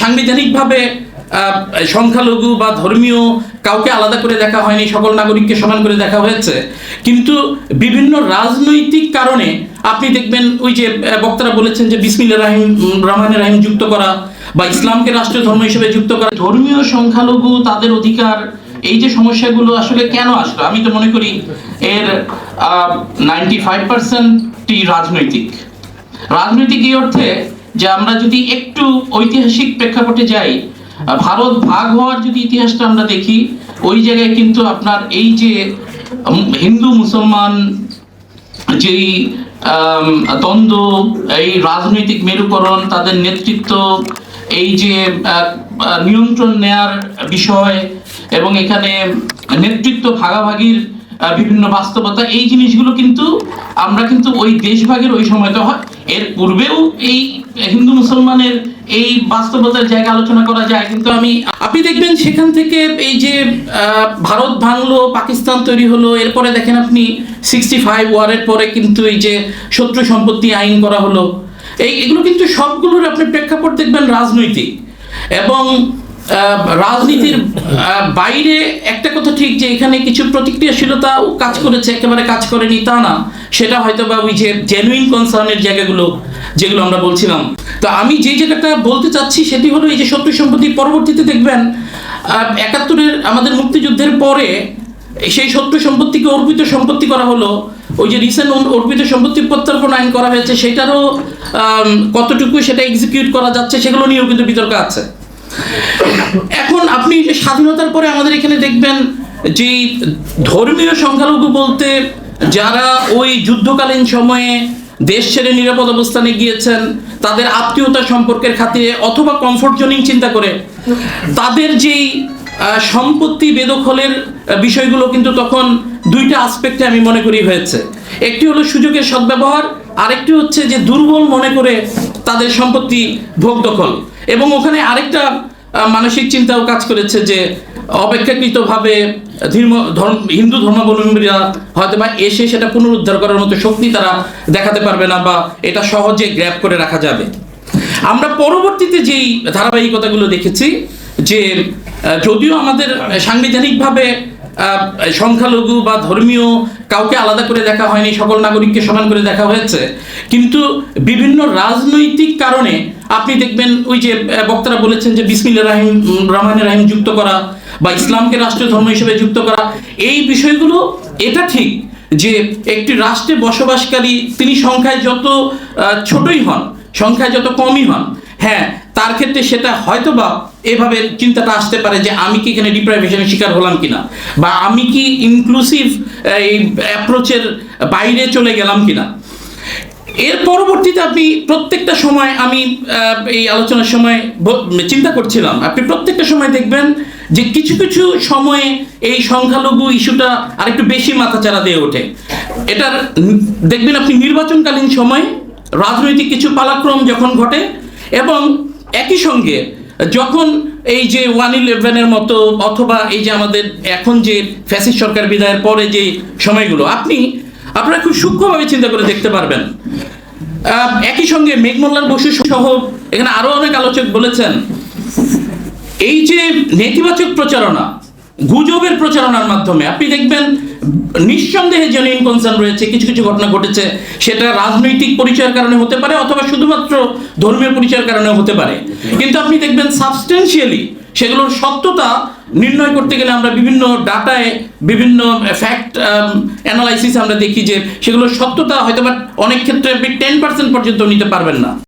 সাংবিধানিকভাবে সংখ্যালঘু বা ধর্মীয় কাউকে আলাদা করে দেখা হয়নি, সকল নাগরিককে সমান করে দেখা হয়েছে। কিন্তু বিভিন্ন রাজনৈতিক কারণে আপনি দেখবেন ওই যে বক্তারা বলেছেন যে বিসমিল্লা রাহিম রহমানের রাহিম যুক্ত করা বা ইসলামকে রাষ্ট্রীয় ধর্ম হিসেবে যুক্ত করা। ধর্মীয় সংখ্যালঘু তাদের অধিকার, এই যে সমস্যাগুলো আসলে কেন আসলো? আমি তো মনে করি এর নাইনটি ফাইভ পার্সেন্টই রাজনৈতিক। রাজনৈতিক এই অর্থে যে আমরা যদি একটু ঐতিহাসিক প্রেক্ষাপটে যাই ভারত ভাগ হওয়ার যদি ইতিহাসটা আমরা দেখি, ওই জায়গায় কিন্তু আপনার এই যে হিন্দু মুসলমান যেই দ্বন্দ্ব, এই রাজনৈতিক মেরুকরণ, তাদের নেতৃত্ব, এই যে নিয়ন্ত্রণ নেয়ার বিষয় এবং এখানে নেতৃত্ব ভাগাভাগির বিভিন্ন বাস্তবতা, এই জিনিসগুলো কিন্তু আমরা কিন্তু ওই দেশভাগের ওই সময়তে হয় এর পূর্বেও এই হিন্দু মুসলমানের এই বাস্তবতার জায়গা আলোচনা করা যায়, কিন্তু আমি আপনি দেখবেন সেখান থেকে এই যে ভারত ভাঙলো, পাকিস্তান তৈরি হলো, এরপরে দেখেন আপনি সিক্সটি ফাইভ ওয়ারের পরে কিন্তু এই যে শত্রু সম্পত্তি আইন করা হলো। এই, এগুলো কিন্তু সবগুলোর আপনি প্রেক্ষাপট দেখবেন রাজনৈতিক। এবং রাজনীতির বাইরে একটা কথা ঠিক যে এখানে কিছু প্রতিক্রিয়াশীলতাও কাজ করেছে, একেবারে কাজ করেনি তা না। সেটা হয়তো বা ওই যে জেনুইন কনসার্নের জায়গাগুলো যেগুলো আমরা বলছিলাম। তো আমি যে জায়গাটা বলতে চাচ্ছি সেটি হলো এই যে শত্রু সম্পত্তি পরবর্তীতে দেখবেন একাত্তরের আমাদের মুক্তিযুদ্ধের পরে সেই শত্রু সম্পত্তিকে অর্পিত সম্পত্তি করা হলো। ওই যে রিসেন্ট অর্পিত সম্পত্তি প্রত্যর্পণ আইন করা হয়েছে, সেটারও কতটুকু সেটা এক্সিকিউট করা যাচ্ছে, সেগুলো নিয়েও কিন্তু বিতর্ক আছে। এখন আপনি স্বাধীনতার পরে আমাদের এখানে দেখবেন যে ধর্মীয় সংখ্যালঘু বলতে যারা ওই যুদ্ধকালীন সময়ে দেশ ছেড়ে নিরাপদ অবস্থানে গিয়েছেন, তাদের আত্মীয়তা সম্পর্কের খাতিরে অথবা কমফোর্ট জোনিং চিন্তা করে, তাদের যেই সম্পত্তি বেদখলের বিষয়গুলো কিন্তু তখন দুইটা আসপেক্টে আমি মনে করি হয়েছে। একটি হলো সুযোগের সদ্ব্যবহার, আরেকটি হচ্ছে যে দুর্বল মনে করে তাদের সম্পত্তি ভোগ দখল। এবং ওখানে আরেকটা মানসিক চিন্তাও কাজ করেছে যে অপেক্ষাকৃতভাবে ধর্ম হিন্দু ধর্মাবলম্বীরা হয়তো বা এসে সেটা পুনরুদ্ধার করার মতো শক্তি তারা দেখাতে পারবে না বা এটা সহজে গ্র্যাপ করে রাখা যাবে। আমরা পরবর্তীতে যেই ধারাবাহিকতাগুলো দেখেছি যে যদিও আমাদের সাংবিধানিকভাবে সংখ্যালঘু বা ধর্মীয় কাউকে আলাদা করে দেখা হয়নি সকল নাগরিককে সমান করে দেখা হয়েছে। কিন্তু বিভিন্ন রাজনৈতিক কারণে আপনি দেখবেন ওই যে বক্তারা বলেছেন যে বিসমিল্লা রাহিম উম, রহমানের রাহিম যুক্ত করা বা ইসলামকে রাষ্ট্রীয় ধর্ম হিসেবে যুক্ত করা এই বিষয়গুলো এটা ঠিক যে একটি রাষ্ট্রে বসবাসকারী তিনি সংখ্যায় যত ছোটই হন সংখ্যায় যত কমই হন হ্যাঁ তার ক্ষেত্রে সেটা হয়তোবা এভাবে চিন্তাটা আসতে পারে যে আমি কি এখানে ডিপ্রাইভেশনের শিকার হলাম কিনা? বা আমি কি ইনক্লুসিভ এই অ্যাপ্রোচের বাইরে চলে গেলাম কিনা? এর পরবর্তীতে আপনি প্রত্যেকটা সময় আমি এই আলোচনার সময় চিন্তা করছিলাম। আপনি প্রত্যেকটা সময় দেখবেন যে কিছু কিছু সময়ে এই সংখ্যালঘু ইস্যুটা আরেকটু বেশি মাথাচাড়া দিয়ে ওঠে। এটার, দেখবেন আপনি নির্বাচনকালীন সময় রাজনৈতিক কিছু পালাক্রম যখন ঘটে এবং একই সঙ্গে যখন এই যে ওয়ান ইলেভেনের মতো অথবা এই যে আমাদের এখন যে ফ্যাসিস্ট সরকার বিদায়ের পরে যে সময়গুলো, আপনি, আপনারা খুব সূক্ষ্মভাবে চিন্তা করে দেখতে পারবেন। একই সঙ্গে মেঘমোল্লার বসু সহ এখানে আরও অনেক আলোচক বলেছেন, এই যে নেতিবাচক প্রচারণা, গুজবের প্রচারণার মাধ্যমে, আপনি দেখবেন নিঃসন্দেহে জেনুইন কনসার্ন রয়েছে, কিছু কিছু ঘটনা ঘটেছে, সেটা রাজনৈতিক পরিচয়ের কারণে হতে পারে অথবা শুধুমাত্র ধর্মীয় পরিচয়ের কারণে হতে পারে। কিন্তু আপনি দেখবেন সাবস্টেন্সিয়ালি সেগুলোর সত্যতা নির্ণয় করতে গেলে আমরা বিভিন্ন ডাটায় বিভিন্ন ফ্যাক্ট অ্যানালাইসিস আমরা দেখি যে সেগুলোর সত্যতা হয়তো বা অনেক ক্ষেত্রে আপনি টেন পার্সেন্ট পর্যন্ত নিতে পারবেন না।